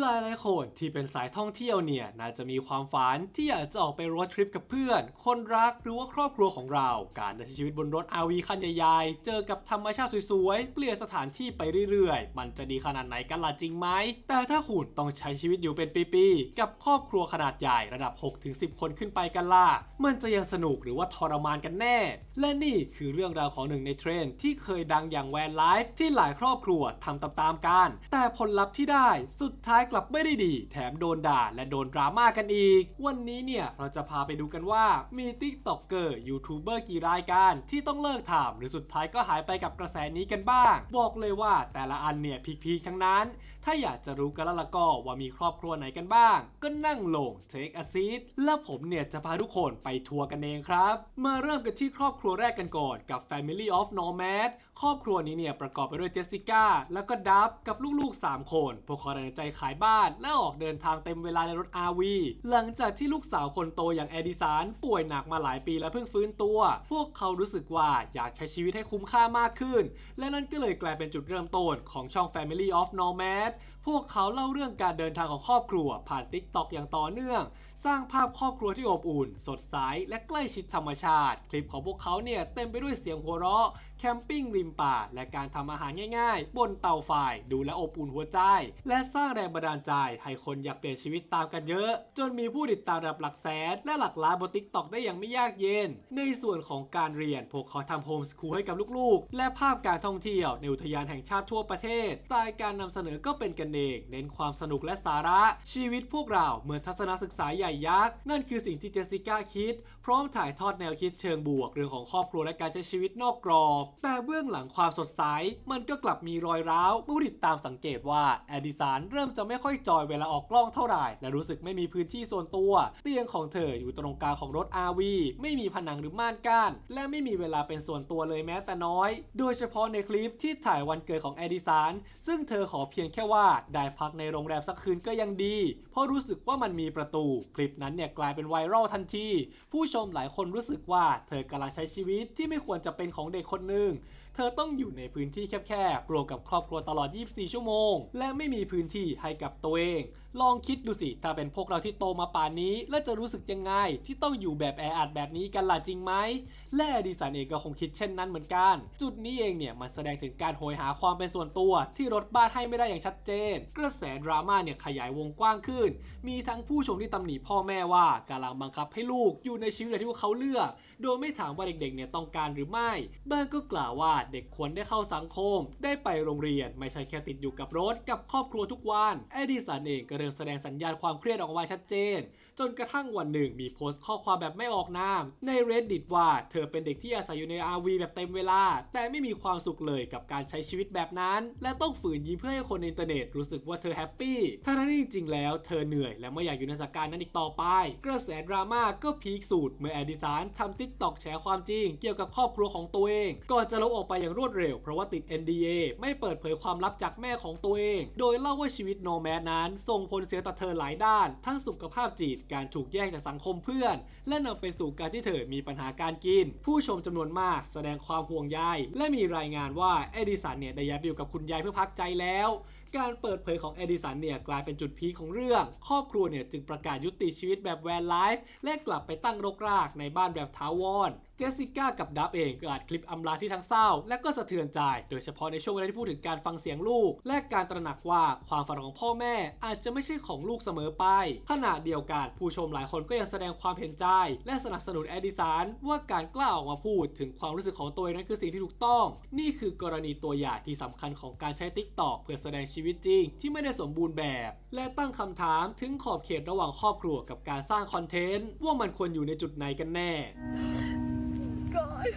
หลายหลายๆคนที่เป็นสายท่องเที่ยวเนี่ยน่าจะมีความฝันที่อยากจะออกไปรถทริปกับเพื่อน คนรักหรือว่าครอบครัวของเรา การใช้ชีวิตบนรถ RV คันใหญ่ๆ เจอกับธรรมชาติสวยๆ เปลี่ยนสถานที่ไปเรื่อยๆ มันจะดีขนาดไหนกันล่ะจริงไหม แต่ถ้าคุณต้องใช้ชีวิตอยู่เป็นปีๆ กับครอบครัวขนาดใหญ่ระดับ 6-10 คนขึ้นไปกันล่ะ มันจะยังสนุกหรือว่าทรมานกันแน่ และนี่คือเรื่องราวของหนึ่งในเทรนด์ที่เคยดังอย่างแวนไลฟ์ที่หลายครอบครัวทำตามๆกัน แต่ผลลัพธ์ที่ได้สุดท้ายกลับไม่ได้ดี แถมโดนด่าและโดนดราม่ากันอีก วันนี้เนี่ยเราจะพาไปดูกันว่ามีติ๊กต็อกเกอร์ยูทูบเบอร์กี่รายการที่ต้องเลิกทำหรือสุดท้ายก็หายไปกับกระแสนี้กันบ้าง บอกเลยว่าแต่ละอันเนี่ยพีคๆทั้งนั้น ถ้าอยากจะรู้กันแล้วละก็ว่ามีครอบครัวไหนกันบ้าง ก็นั่งลง take a seat แล้วผมเนี่ยจะพาทุกคนไปทัวร์กันเองครับ มาเริ่มกันที่ครอบครัวแรกกันก่อนกับ Family of Nomad ครอบครัวนี้เนี่ยประกอบไปด้วยเจสสิก้าแล้วก็ดับกับลูกๆ 3 คนพวกเขาตัดสินใจขายบ้าน และออกเดินทางเต็มเวลาในรถ RV หลังจากที่ลูกสาวคนโตอย่างแอดิสันป่วยหนักมาหลายปีและเพิ่งฟื้นตัว พวกเขารู้สึกว่าอยากใช้ชีวิตให้คุ้มค่ามากขึ้น และนั่นก็เลยกลายเป็นจุดเริ่มต้นของช่อง Family of Nomad พวกเขาเล่าเรื่องการเดินทางของครอบครัวผ่าน TikTok อย่างต่อเนื่องสร้างภาพครอบครัวที่อบอุ่น สดใสและใกล้ชิดธรรมชาติ คลิปของพวกเขาเนี่ยเต็มไปด้วยเสียงหัวเราะ แคมปิ้งริมป่า และการทำอาหารง่ายๆ บนเตาไฟดูและอบอุ่นหัวใจ และสร้างแรงบันดาลใจ ให้คนอยากเปลี่ยนชีวิตตามกันเยอะ จนมีผู้ติดตามระดับหลักแสนและหลักล้านบน TikTok ได้อย่างไม่ยากเย็น ในส่วนของการเรียนพวกเขาทำโฮมสคูลให้กับลูกๆ และภาพการท่องเที่ยวในอุทยานแห่งชาติทั่วประเทศสไตล์การนำเสนอก็เป็นกันเองเน้นความสนุกและสาระ ชีวิตพวกเราเหมือนทัศนศึกษาใหญ่ยักษ์ นั่นคือสิ่งที่เจสสิก้าคิด พร้อมถ่ายทอดแนวคิดเชิงบวก เรื่องของครอบครัวและการใช้ชีวิตนอกกรอบ แต่เบื้องหลังความสดใส มันก็กลับมีรอยร้าวผู้ติดตามสังเกตว่าแอดิสันเริ่มจะไม่ค่อยจอยเวลาออกกล้องเท่าไหร่และรู้สึกไม่มีพื้นที่ส่วนตัว เตียงของเธออยู่ตรงกลางของรถ RV ไม่มีผนังหรือม่านกั้นและไม่มีเวลาเป็นส่วนตัวเลยแม้แต่น้อย โดยเฉพาะในคลิปที่ถ่ายวันเกิดของแอดิสันซึ่งเธอขอเพียงแค่ว่าได้พักในโรงแรมสักคืนก็ยังดี เพราะรู้สึกว่ามันมีประตูลิปนั้นเนี่ยกลายเป็นไวรัลทันที ผู้ชมหลายคนรู้สึกว่าเธอกำลังใช้ชีวิตที่ไม่ควรจะเป็นของเด็กคนหนึ่ง เธอต้องอยู่ในพื้นที่แคบๆรวมกับครอบครัวตลอด 24 ชั่วโมง และไม่มีพื้นที่ให้กับตัวเอง ลองคิดดูสิ ถ้าเป็นพวกเราที่โตมาป่านนี้ แล้วจะรู้สึกยังไง ที่ต้องอยู่แบบแออัดแบบนี้กันล่ะจริงไหม และดีสันเองก็คงคิดเช่นนั้นเหมือนกัน จุดนี้เองเนี่ยมันแสดงถึงการโหยหาความเป็นส่วนตัว ที่รถบ้านให้ไม่ได้อย่างชัดเจน กระแสดราม่าเนี่ยขยายวงกว้างขึ้น มีทั้งผู้ชมที่ตำหนิพ่อแม่ว่ากำลังบังคับให้ลูกอยู่ในชีวิตแบบที่พวกเขาเลือก โดยไม่ถามว่าเด็กๆเนี่ยต้องการหรือไม่ บ้างก็กล่าวว่าเด็กควรได้เข้าสังคม ได้ไปโรงเรียน ไม่ใช่แค่ติดอยู่กับรถกับครอบครัวทุกวันเอดิสันเองก็เริ่มแสดงสัญญาณความเครียดออกมาชัดเจน จนกระทั่งวันหนึ่งมีโพสต์ข้อความแบบไม่ออกนาม ใน reddit ว่าเธอเป็นเด็กที่อาศัยอยู่ใน RV แบบเต็มเวลา แต่ไม่มีความสุขเลยกับการใช้ชีวิตแบบนั้น และต้องฝืนยิ้มเพื่อให้คนในอินเทอร์เน็ตรู้สึกว่าเธอแฮปปี้ทั้งที่จริงๆแล้วเธอเหนื่อยและไม่อยากอยู่ในสถานการณ์นั้นอีกต่อไป กระแสดราม่าก็พีคสุดเมื่อแอดิสันทำ TikTok แชร์ความจริง เกี่ยวกับครอบครัวของตัวเอง ก่อนจะลบออกไปอย่างรวดเร็ว เพราะว่าติด NDA ไม่เปิดเผยความลับจากแม่ของตัวเอง โดยเล่าว่าชีวิตโนแมดนั้น ส่งผลเสียต่อเธอหลายด้าน ทั้งสุขภาพจิตการถูกแยกจากสังคมเพื่อน และนำไปสู่การที่เธอมีปัญหาการกิน ผู้ชมจำนวนมากแสดงความห่วงใยและมีรายงานว่าเอดิสันเนี่ยได้ย้ายไปอยู่กับคุณยายเพื่อพักใจแล้ว การเปิดเผยของเอดิสันเนี่ยกลายเป็นจุดพีคของเรื่อง ครอบครัวเนี่ยจึงประกาศยุติชีวิตแบบแวนไลฟ์และกลับไปตั้งรกรากในบ้านแบบทาวร เจสสิก้ากับดับเองก็อัดคลิปอำลาที่ทั้งเศร้า และก็สะเทือนใจ โดยเฉพาะในช่วงเวลาที่พูดถึงการฟังเสียงลูก และการตระหนักว่าความฝันของพ่อแม่อาจจะไม่ใช่ของลูกเสมอไป ขณะเดียวกันผู้ชมหลายคนก็ยังแสดงความเห็นใจ และสนับสนุนเอดิสันว่าการกล้าออกมาพูดถึงความรู้สึกของตัวเองนั้นคือสิ่งที่ถูกต้อง นี่คือกรณีตัวอย่างที่สำคัญของการใช้ TikTok เพื่อแสดงชีวิตจริง ที่ไม่ได้สมบูรณ์แบบ และตั้งคำถามถึงขอบเขตระหว่างครอบครัวกับการสร้างคอนเทนต์ว่ามันควรอยู่ในจุดไหนกันแน่ gone.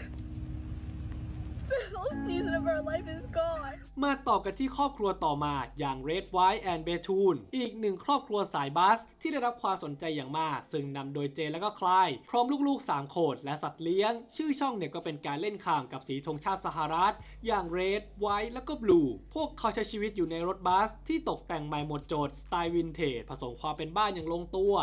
The whole season of our life is gone. มาต่อกันที่ครอบครัวต่อมาอย่าง Red White and b e t o o n อีกหนึ่งครอบครัวสายบัสที่ได้รับความสนใจอย่างมาก ซึ่งนำโดยเจและก็คลาย พร้อมลูกๆ 3โขดและสัตว์เลี้ยง ชื่อช่องเนี่ยก็เป็นการเล่นข่างกับสีธงชาติสหรัฐ อย่าง Red White และก็ Blue พวกเขาใช้ชีวิตอยู่ในรถบัสที่ตกแต่งใหม่หมดโจทย์สไตล์วินเทจผสมความเป็นบ้านอย่างลงตัว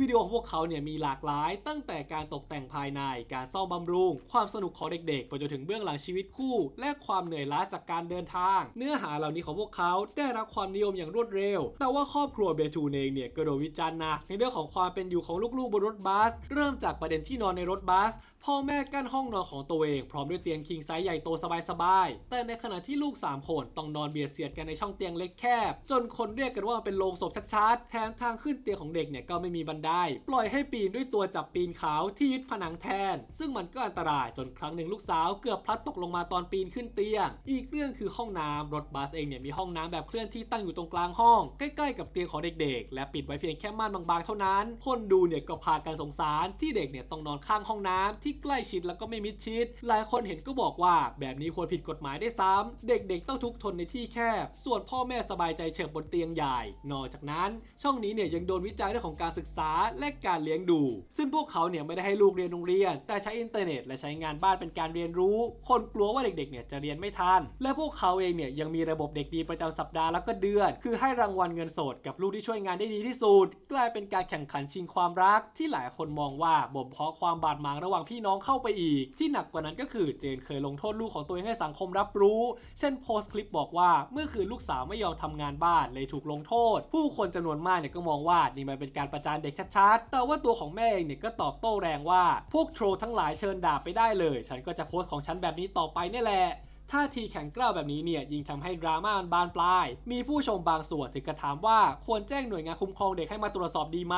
วิดีโอของพวกเขาเนี่ยมีหลากหลาย ตั้งแต่การตกแต่งภายใน การซ่อมบำรุง ความสนุกของเด็กๆ ไปจนถึงเบื้องหลังชีวิตคู่ และความเหนื่อยล้าจากการเดินทาง เนื้อหาเหล่านี้ของพวกเขาได้รับความนิยมอย่างรวดเร็ว แต่ว่าครอบครัวเบทูเองเนี่ยกระโดดวิจารณ์หนักในเรื่องของความเป็นอยู่ของลูกๆบนรถบัส เริ่มจากประเด็นที่นอนในรถบัส พ่อแม่กั้นห้องนอนของตัวเองพร้อมด้วยเตียงคิงไซส์ใหญ่โตสบายๆ แต่ในขณะที่ลูก 3 คนต้องนอนเบียดเสียดกันในช่องเตียงเล็กแคบ จนคนเรียกกันว่าเป็นโรงศพชัดๆ แถมทางขึ้นเตียงของเด็กเนี่ยก็ไม่มีบันได ปล่อยให้ปีนด้วยตัวจับปีนเขาที่ยึดผนังแทน ซึ่งมันก็อันตรายจนครั้งหนึ่งลูกสาวเกือบพลัดตกลงมาตอนปีนขึ้นเตียง อีกเรื่องคือห้องน้ำรถบัสเองเนี่ยมีห้องน้ำแบบเคลื่อนที่ตั้งอยู่ตรงกลางห้องใกล้ๆกับเตียงของเด็กๆ และปิดไว้เพียงแค่ม่านบางๆ เท่านั้น คนดูเนี่ยก็พากันสงสารที่เด็กเนี่ยต้องนอนข้างห้องน้ำที่ที่ใกล้ชิดแล้วก็ไม่มิดชิด หลายคนเห็นก็บอกว่า แบบนี้ควรผิดกฎหมายได้ซ้ำเด็กๆ ต้องทุกทนในที่แคบ ส่วนพ่อแม่สบายใจเฉิบบนเตียงใหญ่ นอกจากนั้น ช่องนี้เนี่ยยังโดนวิจัยเรื่องของการศึกษาและการเลี้ยงดู ซึ่งพวกเขาเนี่ยไม่ได้ให้ลูกเรียนโรงเรียน แต่ใช้อินเทอร์เน็ตและใช้งานบ้านเป็นการเรียนรู้ คนกลัวว่าเด็กๆ เนี่ยจะเรียนไม่ทัน และพวกเขาเองเนี่ยยังมีระบบเด็กดีประจำสัปดาห์แล้วก็เดือน คือให้รางวัลเงินสดกับลูกที่ช่วยงานได้ดีที่สุด กลายเป็นการแข่งขันชิงความรักที่หลายคนมองว่าบ่มเพาะความบาดหมางระหว่างพี่น้องเข้าไปอีก ที่หนักกว่านั้นก็คือเจนเคยลงโทษลูกของตัวเองให้สังคมรับรู้ เช่นโพสต์คลิปบอกว่าเมื่อคืนลูกสาวไม่ยอมทำงานบ้านเลยถูกลงโทษ ผู้คนจำนวนมากเนี่ยก็มองว่านี่มันเป็นการประจานเด็กชัดๆ แต่ว่าตัวของแม่เองเนี่ยก็ตอบโต้แรงว่าพวกโทรทั้งหลายเชิญด่าไปได้เลย ฉันก็จะโพสต์ของฉันแบบนี้ต่อไปนี่แหละ ท่าทีแข็งกร้าวแบบนี้เนี่ยยิ่งทำให้ดราม่ามันบานปลาย มีผู้ชมบางส่วนถึงกระถามว่าควรแจ้งหน่วยงานคุ้มครองเด็กให้มาตรวจสอบดีไหม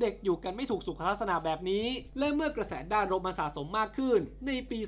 เด็กอยู่กันไม่ถูกสุขลักษณะแบบนี้ และเมื่อกระแสด้านลบมาสะสมมากขึ้น ในปี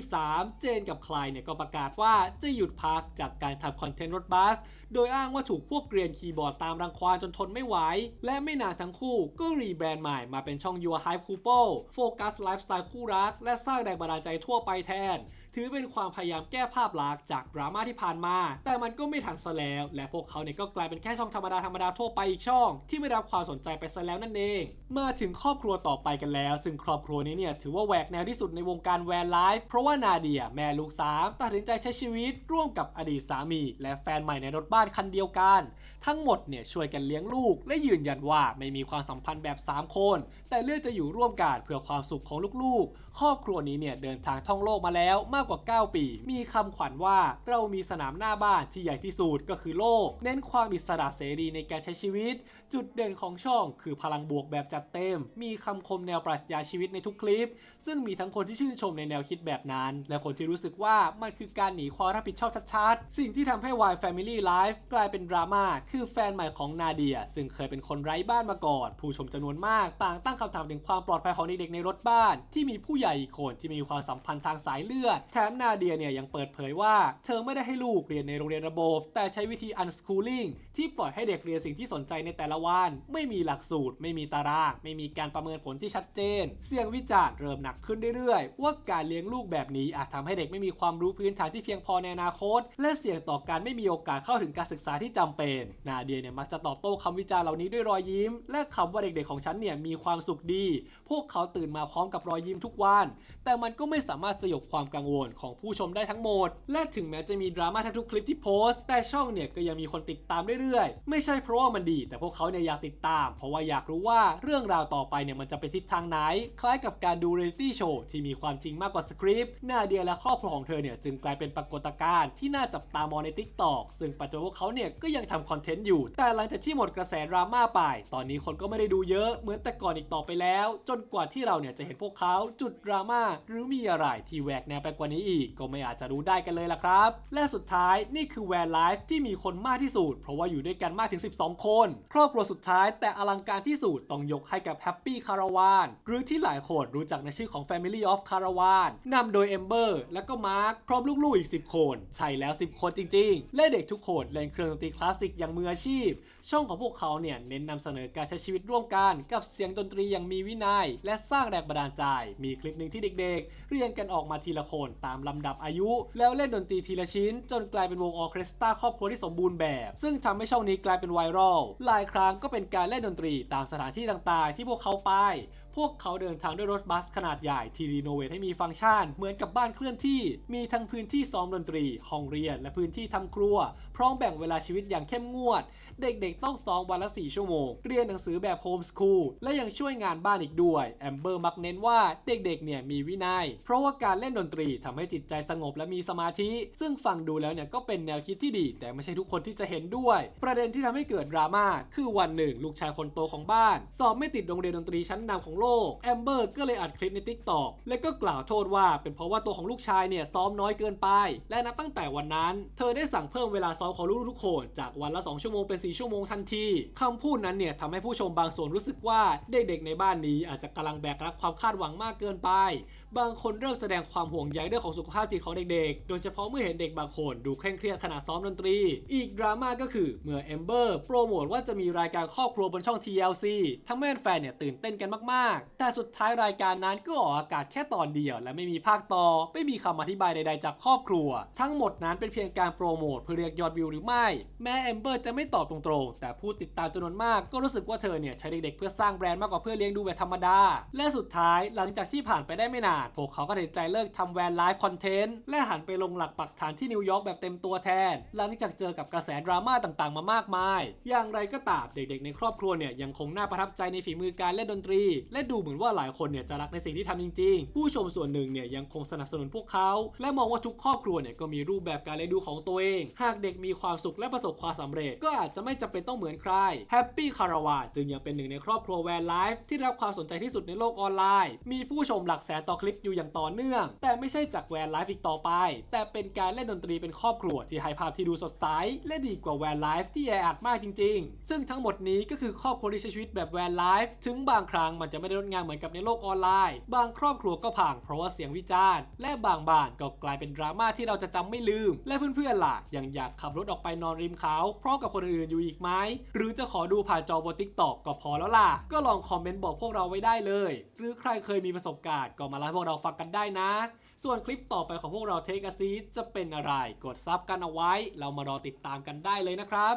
2023 เจนกับคลายเนี่ยก็ประกาศว่าจะหยุดพักจากการทำคอนเทนต์รถบัส โดยอ้างว่าถูกพวกเกรียนคีย์บอร์ดตามรังควานจนทนไม่ไหว และไม่นานทั้งคู่ก็รีแบรนด์ใหม่มาเป็นช่อง Your Hype Couple โฟกัสไลฟ์สไตล์คู่รักและสร้างแรงบันดาลใจทั่วไปแทน ถือเป็นความพยายามแก้ภาพลักษณ์จากดราม่าที่ผ่านมา แต่มันก็ไม่ทันซะแล้ว และพวกเขาเนี่ยก็กลายเป็นแค่ช่องธรรมดาธรรมดาทั่วไปอีกช่อง ที่ไม่รับความสนใจไปซะแล้วนั่นเอง มาถึงครอบครัวต่อไปกันแล้ว ซึ่งครอบครัวนี้เนี่ยถือว่าแหวกแนวที่สุดในวงการแวร์ไลฟ์เพราะว่านาเดียแม่ลูกสามตัดสินใจใช้ชีวิตร่วมกับอดีตสามี และแฟนใหม่ในรถบ้านคันเดียวกัน ทั้งหมดเนี่ยช่วยกันเลี้ยงลูก และยืนยันว่าไม่มีความสัมพันธ์แบบ 3 คน แต่เลือกจะอยู่ร่วมกันเพื่อความสุขของลูกๆ ครอบครัวนี้เนี่ยเดินทางท่องโลกมาแล้วมากกว่า 9 ปี มีคำขวัญว่าเรามีสนามหน้าบ้านที่ใหญ่ที่สุดก็คือโลก เน้นความอิสระเสรีในการใช้ชีวิต จุดเด่นของช่องคือพลังบวกแบบจัดเต็ม มีคำคมแนวปรัชญาชีวิตในทุกคลิป ซึ่งมีทั้งคนที่ชื่นชมในแนวคิดแบบนั้น และคนที่รู้สึกว่ามันคือการหนีความรับผิดชอบชัดๆ สิ่งที่ทำให้ Wild Family Life กลายเป็นดราม่าคือแฟนใหม่ของนาเดีย ซึ่งเคยเป็นคนไร้บ้านมาก่อน ผู้ชมจำนวนมากต่างตั้งคำถามถึงความปลอดภัยของเด็กๆในรถบ้าน ที่มีผู้ใหญ่อีกคนที่มีความสัมพันธ์ทางสายเลือดถมนาเดียเนี่ยยังเปิดเผยว่า เธอไม่ได้ให้ลูกเรียนในโรงเรียนระบบ แต่ใช้วิธี unschooling ที่ปล่อยให้เด็กเรียนสิ่งที่สนใจในแต่ละวัน ไม่มีหลักสูตร ไม่มีตาราง ไม่มีการประเมินผลที่ชัดเจน เสียงวิจารณ์เริ่มหนักขึ้นเรื่อยๆ ว่าการเลี้ยงลูกแบบนี้อาจทำให้เด็กไม่มีความรู้พื้นฐานที่เพียงพอในอนาคต และเสี่ยงต่อการไม่มีโอกาสเข้าถึงการศึกษาที่จำเป็น นาเดียเนี่ยมักจะตอบโต้คำวิจารณ์เหล่านี้ด้วยรอยยิ้ม และคำว่าเด็กๆของฉันเนี่ยมีความสุขดี พวกเขาตื่นมาพร้อมกับรอยยิ้มทุกวัน แต่มันก็ไม่สามารถสยบความกังวลนของผู้ชมได้ทั้งหมด และถึงแม้จะมีดราม่าทั้งทุกคลิปที่โพสต์ แต่ช่องเนี่ยก็ยังมีคนติดตามเรื่อยๆ ไม่ใช่เพราะว่ามันดี แต่พวกเขาเนี่ยอยากติดตาม เพราะว่าอยากรู้ว่าเรื่องราวต่อไปเนี่ยมันจะไปทิศทางไหน คล้ายกับการดูเรียลิตี้โชว์ที่มีความจริงมากกว่าสคริปต์นาเดียและครอบครัวของเธอเนี่ยจึงกลายเป็นปรากฏการณ์ที่น่าจับตามองในทิกตอกซึ่งปัจจุบันพวกเขาเนี่ยก็ยังทำคอนเทนต์อยู่ แต่หลังจากที่หมดกระแสดราม่าไป ตอนนี้คนก็ไม่ได้ดูเยอะเหมือนแต่ก่อนอีกต่อไปแล้ว จนกว่าที่เราเนี่ยจะเห็นพวกเขาจุดดราม่าหรือมีอะไรที่แหวกแนวไปกว่านี้ี้อีกก็ไม่อาจจะรู้ได้กันเลยล่ะครับ และสุดท้ายนี่คือแวร์ไลฟ์ที่มีคนมากที่สุด เพราะว่าอยู่ด้วยกันมากถึง 12 คน ครอบครัวสุดท้ายแต่อลังการที่สุดต้องยกให้กับแฮปปี้คาราวานหรือที่หลายคนรู้จักในชื่อของ Family of Caravan นำโดยเอมเบอร์และก็มาร์คพร้อมลูกๆอีก 10 คน ใช่แล้ว 10 คนจริง ๆ และเด็กทุกคนเล่นเครื่องดนตรีคลาสสิกอย่างมืออาชีพ ช่องของพวกเขาเนี่ยเน้นนำเสนอการใช้ชีวิตร่วมกันกับเสียงดนตรีอย่างมีวินัย และสร้างแรงบันดาลใจ มีคลิปหนึ่งที่เด็กๆ เรียงกันออกมาทีละคนตามลำดับอายุ แล้วเล่นดนตรีทีละชิ้น จนกลายเป็นวงออเคสตราครอบครัวที่สมบูรณ์แบบ ซึ่งทำให้ช่องนี้กลายเป็นไวรัลหลายครั้งก็เป็นการเล่นดนตรีตามสถานที่ต่างๆ ที่พวกเขาไปพวกเขาเดินทางด้วยรถบัสขนาดใหญ่ที่รีโนเวทให้มีฟังก์ชัน เหมือนกับบ้านเคลื่อนที่ มีทั้งพื้นที่ซ้อมดนตรี ห้องเรียน และพื้นที่ทำครัว พร้อมแบ่งเวลาชีวิตอย่างเข้มงวด เด็กๆ ต้องซ้อมวันละ 4 ชั่วโมง เรียนหนังสือแบบโฮมสคูล และยังช่วยงานบ้านอีกด้วย แอมเบอร์มักเน้นว่าเด็กๆ เนี่ยมีวินัย เพราะว่าการเล่นดนตรีทำให้จิตใจสงบและมีสมาธิ ซึ่งฟังดูแล้วเนี่ยก็เป็นแนวคิดที่ดี แต่ไม่ใช่ทุกคนที่จะเห็นด้วย ประเด็นที่ทำให้เกิดดราม่าคือวันหนึ่ง ลูกชายคนโตของบ้าน สอบไม่ติดโรงเรียนดนตรีชั้นนำของโลกแอมเบอร์ก็เลยอัดคลิปใน t ิ k t o k และก็กล่าวโทษว่าเป็นเพราะว่าตัวของลูกชายเนี่ยซ้อมน้อยเกินไป และนับตั้งแต่วันนั้น เธอได้สั่งเพิ่มเวลาซ้อมของลูกทุกคนจากวันละ 2 ชั่วโมงเป็น4 ชั่วโมงทันทีคำพูดนั้นเนี่ยทำให้ผู้ชมบางส่วนรู้สึกว่าเด็กๆในบ้านนี้อาจจะกำลังแบกรับความคาดหวังมากเกินไป บางคนเริ่มแสดงความห่วงใยเรื่องของสุขภาพจิตของเด็กๆ โดยเฉพาะเมื่อเห็นเด็กบางคนดูเคร่งเครียดขณะซ้อมดนตรี อีกดราม่าก็คือเมื่อเอมเบอร์โปรโมทว่าจะมีรายการครอบครัวบนช่อง TLC ทำให้แฟนเนี่ยตื่นเต้นกันมากๆ แต่สุดท้ายรายการนั้นก็ออกอากาศแค่ตอนเดียว และไม่มีภาคต่อ ไม่มีคำอธิบายใดๆ จากครอบครัว ทั้งหมดนั้นเป็นเพียงการโปรโมทเพื่อเรียกยอดวิวหรือไม่ แม้เอมเบอร์จะไม่ตอบตรงๆ แต่ผู้ติดตามจำนวนมากก็รู้สึกว่าเธอเนี่ยใช้เด็กๆเพื่อสร้างแบรนด์มากกว่าเพื่อเลี้ยงดูแบบธรรมดา และสุดท้ายหลังจากที่ผ่านไปได้ไม่นาน พวกเขาก็ตัดใจเลิกทำแวนไลฟ์คอนเทนต์และหันไปลงหลักปักฐานที่นิวยอร์กแบบเต็มตัวแทน หลังจากเจอกับกระแสดราม่าต่างๆ มามากมาย อย่างไรก็ตามเด็กๆ ในครอบครัวเนี่ยยังคงน่าประทับใจในฝีมือการเล่นดนตรี และดูเหมือนว่าหลายคนเนี่ยจะรักในสิ่งที่ทำจริง ๆ ผู้ชมส่วนหนึ่งเนี่ยยังคงสนับสนุนพวกเขา และมองว่าทุกครอบครัวเนี่ยก็มีรูปแบบการเลี้ยงดูของตัวเอง หากเด็กมีความสุขและประสบความสำเร็จ ก็อาจจะไม่จำเป็นต้องเหมือนใครแฮปปี้คาราวาจึงยังเป็นหนึ่งในครอบครัวแวนไลฟ์ที่ได้รับความสนใจที่สุดในโลกออนไลน์ มีผู้ชมหลักแสนต่อคลิปอยู่อย่างต่อเนื่อง แต่ไม่ใช่จากแวนไลฟ์อีกต่อไป แต่เป็นการเล่นดนตรีเป็นครอบครัวที่ให้ภาพที่ดูสดใสและดีกว่าแวนไลฟ์ที่แออัดมากจริง ๆ ซึ่งทั้งหมดนี้ก็คือครอบครัวที่ใช้ชีวิตแบบแวนไลฟ์ถึงบางครั้งมันจะไม่ได้งดงามเหมือนกับในโลกออนไลน์ บางครอบครัวก็พังเพราะว่าเสียงวิจารณ์ และบางบ้านก็กลายเป็นดราม่าที่เราจะจำไม่ลืม และเพื่อนๆล่ะยังอยากขับรถออกไปนอนริมเขาพร้อมกับคนอื่นอยู่อีกไหมหรือจะขอดูผ่านจอบนทิกตอกก็พอแล้วล่ะ ก็ลองคอมเมนต์บอกพวกเราไว้ได้เลย หรือใครเคยมีประสบการณ์ก็มาเล่าพวกเราฟังกันได้นะ ส่วนคลิปต่อไปของพวกเราเทคอาซีจะเป็นอะไร กดซับกันเอาไว้ เรามารอติดตามกันได้เลยนะครับ